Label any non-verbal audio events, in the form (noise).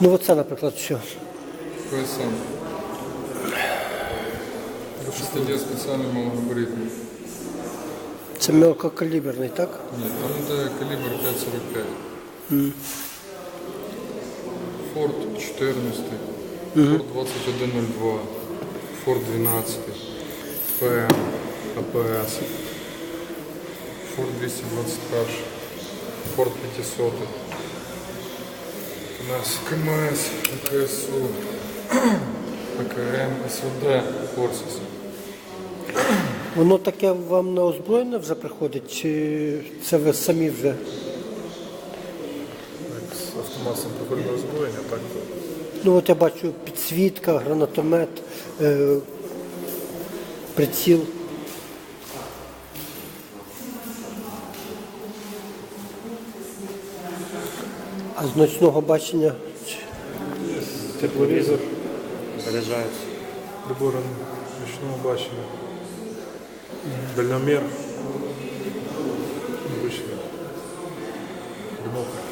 Ну оце, наприклад, що? ПСМ. Шестидесятый спеціальний малогабаритний. Це мелкокаліберний, так? Ні, там йде калібр 5,45. Форд 14, Форд 2102, Форд 12, ПМ, АПС, Форд 221, Форд 500, у нас КМС, АКСУ, АКМ, (clears throat) СВД, Корсис. Воно таке вам на озброєння вже приходить, чи це ви самі вже? З автоматом проходить озброєння, так Ну от я бачу підсвітка, гранатомет, е, приціл. А з ночного бачення? Тепловізор заряджається. Прибори ночного бачення. Дальномір. Обичний. Димовка.